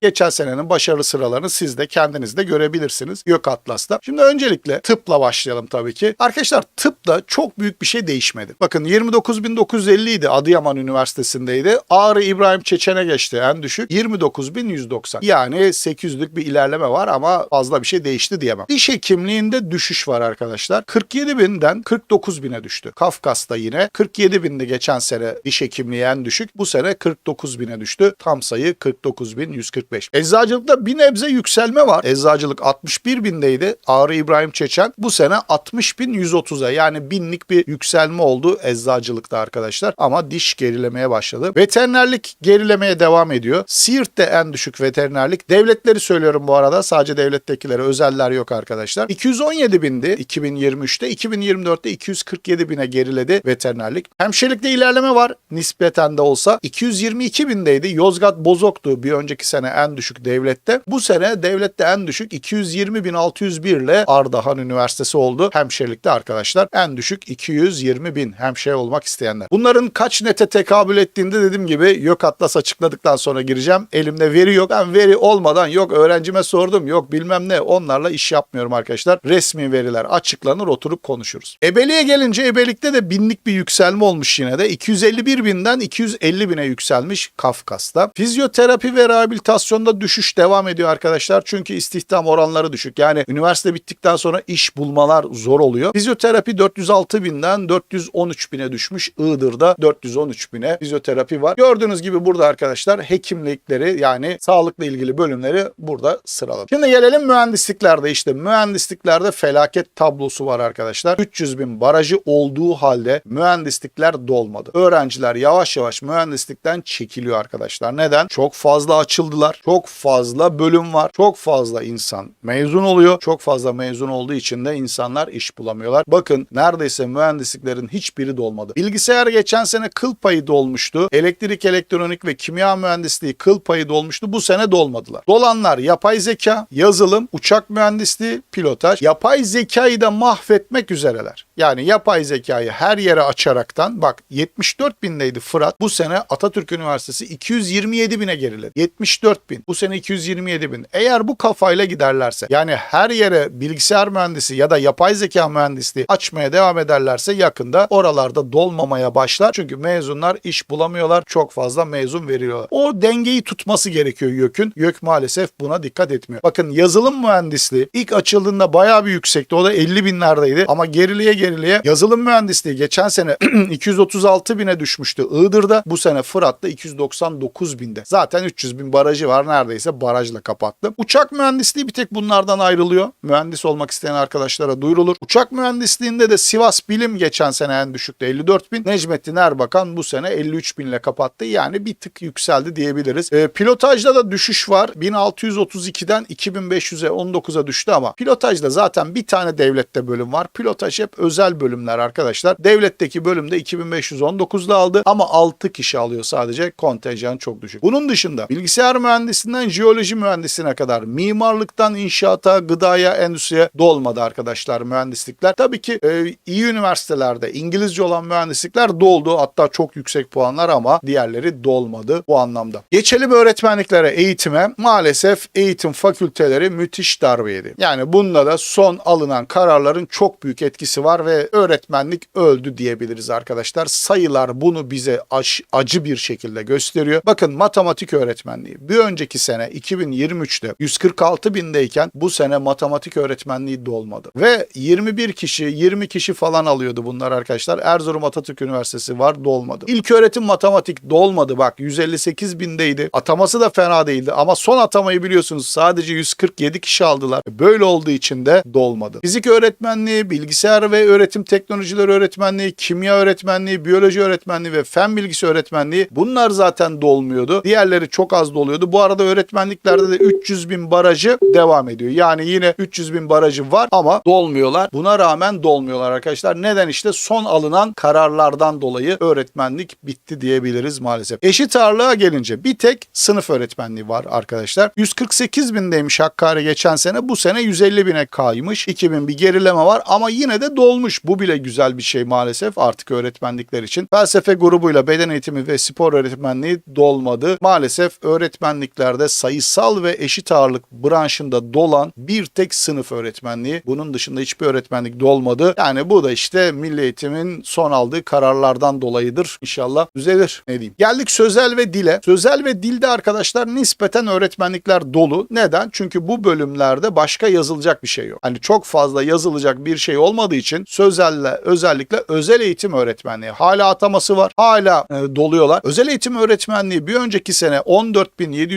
Geçen senenin başarılı sıralarını siz de kendiniz de görebilirsiniz Gök Atlas'ta. Şimdi öncelikle tıpla başlayalım tabii ki. Arkadaşlar tıpta çok büyük bir şey değişmedi. Bakın 29.950 idi Adıyaman Üniversitesi'ndeydi. Ağrı İbrahim Çeçen'e geçti en düşük 29.190. Yani 800'lük bir ilerleme var ama fazla bir şey değişti diyemem. Diş hekimliğinde düşüş var arkadaşlar. 47.000'den 49.000'e düştü. Kafkas'ta yine 47.000'di geçen sene diş hekimliği en düşük. Bu sene 49.000'e düştü. Tam sayı 49.145. Eczacılıkta bir nebze yükselme var. Eczacılık 61.000'deydi. Ağrı İbrahim Çeçen bu sene 60.130'a yani binlik bir yükselme oldu eczacılıkta arkadaşlar. Ama diş gerilemeye başladı. Veterinerlik gerilemeye devam ediyor. Siirt'te en düşük veterinerlik. Devletleri söylüyorum bu arada. Sadece devlettekilere özeller yok arkadaşlar. 217 bindi 2023'te. 2024'te 247 bine geriledi veterinerlik. Hemşirelikte ilerleme var. Nispeten de olsa. 222 bindeydi. Yozgat Bozok'tu bir önceki sene en düşük devlette. Bu sene devlette en düşük 220.601 ile Ardahan Üniversitesi oldu. Hemşirelikte arkadaşlar en düşük 220 bin hemşire olmak isteyenler. Bunların kaç nete tekabül ettiğinde dediğim gibi yok atlas açıkladıktan sonra gireceğim. Elimde veri yok. Ben veri olmadan yok öğrencime sordum yok bilmem ne onlarla iş yapmıyorum arkadaşlar. Resmi veriler açıklanır oturup konuşuruz. Ebeliğe gelince ebelikte de binlik bir yükselme olmuş yine de. 251 binden 250 bine yükselmiş Kafkas'ta. Fizyoterapi ve rehabilitasyonda düşüş devam ediyor arkadaşlar. Çünkü istihdam oranları düşük. Yani üniversite bittikten sonra iş bulmalar zor oluyor. Fizyoterapi 406 binden 413 bine düşmüş. Iğdır'da 413 bine fizyoterapi var. Gördüğünüz gibi burada arkadaşlar hekimlikleri yani sağlıkla ilgili bölümleri burada sıraladım. Şimdi gelelim mühendisliklerde işte mühendisliklerde felaket tablosu var arkadaşlar. 300 bin barajı olduğu halde mühendislikler dolmadı. Öğrenciler yavaş yavaş mühendislikten çekiliyor arkadaşlar. Neden? Çok fazla açıldılar. Çok fazla bölüm var. Çok fazla insan mezun oluyor. Çok fazla mezun olduğu için de insanlar iş bulamıyorlar. Bakın neredeyse mühendisliklerin hiçbiri dolmadı. Bilgisayar geçen sene kıl payı dolmuştu. Elektrik, elektronik ve kimya mühendisliği kıl payı dolmuştu. Bu sene dolmadılar. Dolanlar yapay zeka, yazılım, uçak mühendisliği, pilotaj. Yapay zekayı da mahvetmek üzereler. Yani yapay zekayı her yere açaraktan bak 74 bindeydi Fırat. Bu sene Atatürk Üniversitesi 227 bine geriledi. 74 bin. Bu sene 227 bin. Eğer bu kafayla giderlerse yani her yere bilgisayar mühendisi ya da yapay zeka mühendisliği açmaya devam ederlerse yakında oralarda dolmamaya başlar. Çünkü mezunlar iş bulamıyorlar. Çok fazla mezun veriyorlar. O dengeyi tutması gerekiyor YÖK'ün. YÖK maalesef buna dikkat etmiyor. Bakın yazılım mühendisliği ilk açıldığında bayağı bir yüksekti. O da 50 binlerdeydi. Ama gerileye gerileye yazılım mühendisliği geçen sene 236 bine düşmüştü Iğdır'da. Bu sene Fırat'ta 299 binde. Zaten 300 bin barajı var. Neredeyse barajla kapattı. Uçak mühendisliği bir tek bunlardan ayrılıyor. Mühendis olmak isteyen arkadaşlara duyurulur. Uçak mühendisliğinde de Sivas Bilim geçen sene en düşükte 54 bin. Necmettin Erbakan bu sene 53 binle kapattı. Yani bir tık yükseldi diyebiliriz. E, pilotajda da düşüş var. 1632'den 2500'e 19'a düştü ama pilotajda zaten bir tane devlette bölüm var. Pilotaj hep özel bölümler arkadaşlar. Devletteki bölümde 2519'da aldı ama 6 kişi alıyor sadece. Kontenjan çok düşük. Bunun dışında bilgisayar mühendisinden jeoloji mühendisine kadar mimarlıktan inşaata, gıdaya, endüstriye dolmadı arkadaşlar mühendislikler. Tabii ki e, iyi üniversitelerde İngilizce olan mühendislikler doldu. Hatta çok yüksek puanlar ama diğerleri dolmadı bu anlamda. Geçelim öğretmenliklere, eğitime. Maalesef eğitim fakülteleri müthiş darbe yedi. Yani bunda da son alınan kararların çok büyük etkisi var ve öğretmenlik öldü diyebiliriz arkadaşlar. Sayılar bunu bize acı bir şekilde gösteriyor. Bakın matematik öğretmenliği bir önceki sene 2023'te 146 bindeyken bu sene matematik öğretmenliği dolmadı. Ve 21 kişi 20 kişi falan alıyordu bunlar arkadaşlar. Erzurum Atatürk Üniversitesi var dolmadı. İlk öğretim matematik dolmadı bak 158 bindeydi. Ataması da fena değildi ama son atamayı biliyorsunuz sadece 147 kişi aldılar. Böyle olduğu için de dolmadı. Fizik öğretmenliği, bilgisayar ve öğretim teknolojileri öğretmenliği, kimya öğretmenliği, biyoloji öğretmenliği ve fen bilgisi öğretmenliği bunlar zaten dolmuyordu. Diğerleri çok az doluyordu. Bu arada öğretmenliklerde de 300 bin barajı devam ediyor. Yani yine 300 bin barajı var ama dolmuyorlar. Buna rağmen dolmuyorlar arkadaşlar. Neden işte son alınan kararlardan dolayı öğretmenlik bitti diyebiliriz maalesef. Eşit ağırlığa gelince bir tek sınıf öğretmenliği var arkadaşlar. 148 bindeymiş Hakkari geçen sene. Bu sene 150 bine kaymış. 2000 bir gerileme var ama yine de dolmuş. Bu bile güzel bir şey maalesef artık öğretmenlikler için. Felsefe grubuyla beden eğitimi ve spor öğretmenliği dolmadı. Maalesef öğretmenlik öğretmenliklerde sayısal ve eşit ağırlık branşında dolan bir tek sınıf öğretmenliği. Bunun dışında hiçbir öğretmenlik dolmadı. Yani bu da işte Milli Eğitim'in son aldığı kararlardan dolayıdır. İnşallah düzelir. Ne diyeyim. Geldik sözel ve dile. Sözel ve dilde arkadaşlar nispeten öğretmenlikler dolu. Neden? Çünkü bu bölümlerde başka yazılacak bir şey yok. Hani çok fazla yazılacak bir şey olmadığı için sözelle özellikle özel eğitim öğretmenliği hala ataması var. Hala e, doluyorlar. Özel eğitim öğretmenliği bir önceki sene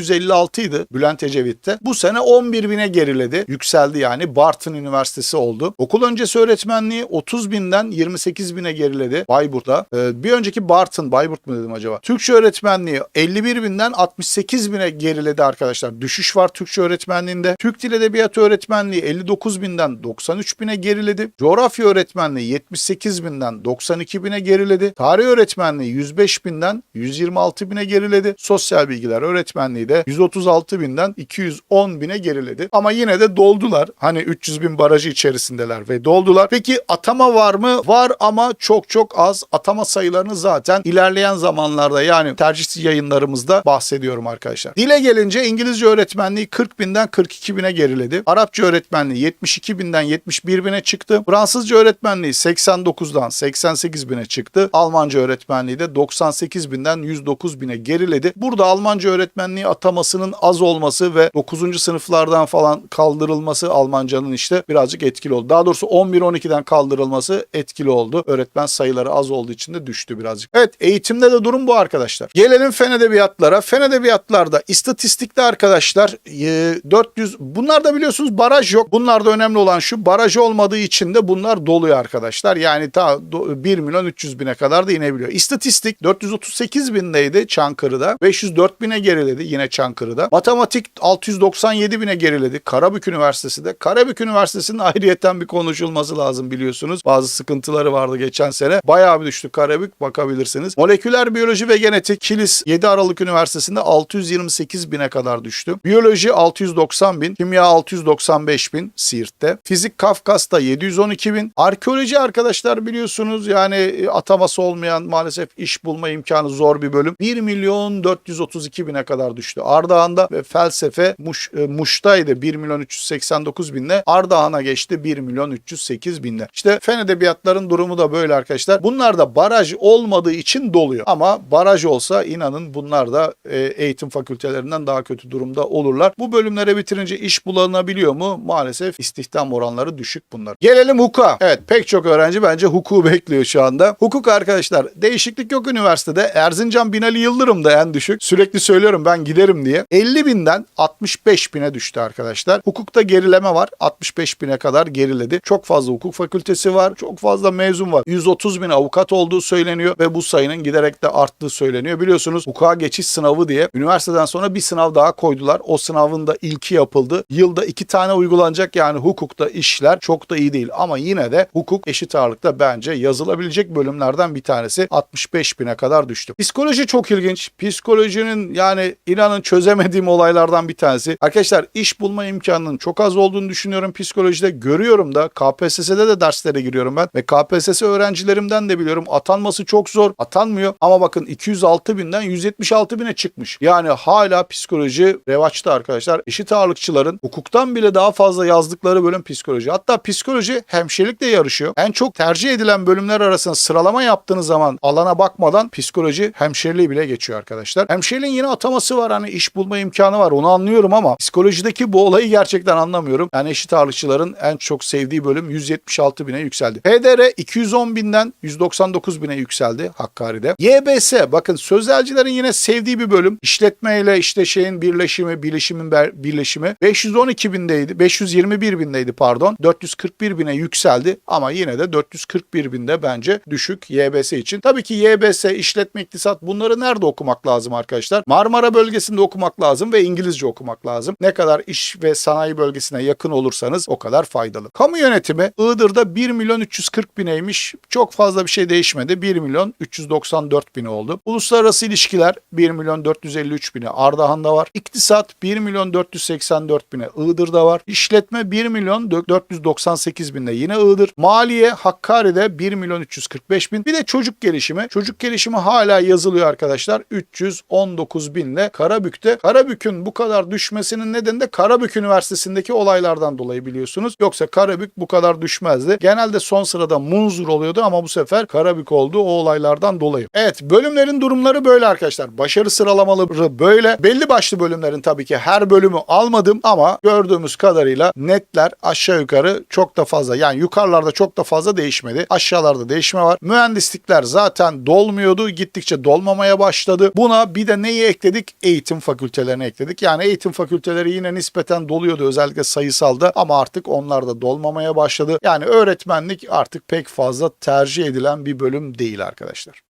14.756 idi Bülent Ecevit'te. Bu sene 11.000'e geriledi. Yükseldi yani. Bartın Üniversitesi oldu. Okul öncesi öğretmenliği 30.000'den 28.000'e geriledi Bayburt'ta. E, bir önceki Bartın, Bayburt mu dedim acaba? Türkçe öğretmenliği 51.000'den 68.000'e geriledi arkadaşlar. Düşüş var Türkçe öğretmenliğinde. Türk Dil Edebiyatı öğretmenliği 59.000'den 93.000'e geriledi. Coğrafya öğretmenliği 78.000'den 92.000'e geriledi. Tarih öğretmenliği 105.000'den 126.000'e geriledi. Sosyal bilgiler öğretmenliği de 136.000'den 210.000'e geriledi. Ama yine de doldular. Hani 300 bin barajı içerisindeler ve doldular. Peki atama var mı? Var ama çok çok az. Atama sayılarını zaten ilerleyen zamanlarda yani tercihsiz yayınlarımızda bahsediyorum arkadaşlar. Dile gelince İngilizce öğretmenliği 40 binden 42 bine geriledi. Arapça öğretmenliği 72 binden 71 bine çıktı. Fransızca öğretmenliği 89'dan 88 bine çıktı. Almanca öğretmenliği de 98 binden 109 bine geriledi. Burada Almanca öğretmenliği atamasının az olması ve 9. sınıflardan falan kaldırılması Almancanın işte birazcık etkili oldu. Daha doğrusu 11-12'den kaldırılması etkili oldu. Öğretmen sayıları az olduğu için de düştü birazcık. Evet eğitimde de durum bu arkadaşlar. Gelelim fen edebiyatlara. Fen edebiyatlarda istatistikte arkadaşlar e, 400 bunlar da biliyorsunuz baraj yok. Bunlarda önemli olan şu baraj olmadığı için de bunlar doluyor arkadaşlar. Yani ta do- 1 milyon 300 bine kadar da inebiliyor. İstatistik 438 bindeydi Çankırı'da. 504 bine geriledi yine Çankırı'da. Matematik 697 bine geriledi. Karabük Üniversitesi de. Karabük Üniversitesi'nin ayrıyetten bir konuşulması lazım biliyorsunuz. Bazı sıkıntıları vardı geçen sene. Bayağı bir düştü Karabük bakabilirsiniz. Moleküler biyoloji ve genetik Kilis 7 Aralık Üniversitesi'nde 628 bine kadar düştü. Biyoloji 690 bin, kimya 695 bin Siirt'te. Fizik Kafkas'ta 712 bin. Arkeoloji arkadaşlar biliyorsunuz yani e, ataması olmayan maalesef iş bulma imkanı zor bir bölüm. 1 milyon 432 bine kadar düştü. Ardahan'da ve felsefe Muş, e, Muş'taydı 1 milyon 389 binle. Ardahan'a geçti 1 milyon 308 binle. İşte fen edebiyatların durumu da böyle arkadaşlar. Bunlar da baraj olmadığı için doluyor. Ama baraj olsa inanın bunlar da e, eğitim fakültelerinden daha kötü durumda olurlar. Bu bölümlere bitirince iş bulunabiliyor mu? Maalesef istihdam oranları düşük bunlar. Gelelim hukuka. Evet pek çok öğrenci bence hukuku bekliyor şu anda. Hukuk arkadaşlar değişiklik yok üniversitede. Erzincan Binali Yıldırım da en düşük. Sürekli söylüyorum ben giderim diye. 50 binden 65 bine düştü arkadaşlar. Hukukta gerileme var. 65 bine kadar geriledi. Çok fazla hukuk fakültesi var. Çok fazla mezun var. 130 bin avukat olduğu söyleniyor ve bu sayının giderek de arttığı söyleniyor. Biliyorsunuz hukuka geçiş sınavı diye üniversiteden sonra bir sınav daha koydular. O sınavın da ilki yapıldı. Yılda iki tane uygulanacak yani hukukta işler çok da iyi değil. Ama yine de hukuk eşit ağırlıkta bence yazılabilecek bölümlerden bir tanesi 65 bine kadar düştü. Psikoloji çok ilginç. Psikolojinin yani inanın çözemediğim olaylardan bir tanesi. Arkadaşlar iş bulma imkanının çok az olduğunu düşünüyorum psikolojide. Görüyorum da KPSS'de de derslere giriyorum ben ve KPSS öğrencilerimden de biliyorum atanması çok zor. Atanmıyor ama bakın 206 binden 176 bine çıkmış. Yani hala psikoloji revaçta arkadaşlar. Eşit ağırlıkçıların hukuktan bile daha fazla yazdıkları bölüm psikoloji. Hatta psikoloji hemşirelikle yarışıyor. En çok tercih edilen bölümler arasında sıralama yaptığınız zaman alana bakmadan psikoloji hemşireliği bile geçiyor arkadaşlar. Hemşireliğin yine ataması var hani iş bulma imkanı var onu anlıyorum ama psikolojideki bu olayı gerçekten anlamıyorum. Yani eşit ağırlıkçıların en çok sevdiği bölüm 176 bine yükseldi. PDR 210 binden 199 bine yükseldi Hakkari'de. YBS bakın sözelcilerin yine sevdiği bir bölüm. İşletme ile işte şeyin birleşimi, bilişimin birleşimi 512 bindeydi. 521 bindeydi pardon. 441 bine yükseldi ama yine de 441 binde bence düşük YBS için. Tabii ki YBS, işletme, iktisat bunları nerede okumak lazım arkadaşlar? Marmara bölgesinde okumak lazım ve İngilizce okumak lazım. Ne kadar iş ve sanayi bölgesine yakın olursanız o kadar faydalı. Kamu yönetimi Iğdır'da 1 milyon 340 bineymiş. Çok fazla bir şey değişmedi. 1 milyon 394 bini oldu. Uluslararası ilişkiler 1 milyon 453 bini Ardahan'da var. İktisat 1 milyon 484 bine Iğdır'da var. İşletme 1 milyon 498 binde yine Iğdır. Maliye Hakkari'de 1 milyon 345 bin. Bir de çocuk gelişimi. Çocuk gelişimi hala yazılıyor arkadaşlar. 319 binle Karabük Karabük'te. Karabük'ün bu kadar düşmesinin nedeni de Karabük Üniversitesi'ndeki olaylardan dolayı biliyorsunuz. Yoksa Karabük bu kadar düşmezdi. Genelde son sırada Munzur oluyordu ama bu sefer Karabük oldu o olaylardan dolayı. Evet bölümlerin durumları böyle arkadaşlar. Başarı sıralamaları böyle. Belli başlı bölümlerin tabii ki her bölümü almadım ama gördüğümüz kadarıyla netler aşağı yukarı çok da fazla. Yani yukarılarda çok da fazla değişmedi. Aşağılarda değişme var. Mühendislikler zaten dolmuyordu. Gittikçe dolmamaya başladı. Buna bir de neyi ekledik? Eğitim fakültelerini ekledik. Yani eğitim fakülteleri yine nispeten doluyordu özellikle sayısalda ama artık onlar da dolmamaya başladı. Yani öğretmenlik artık pek fazla tercih edilen bir bölüm değil arkadaşlar.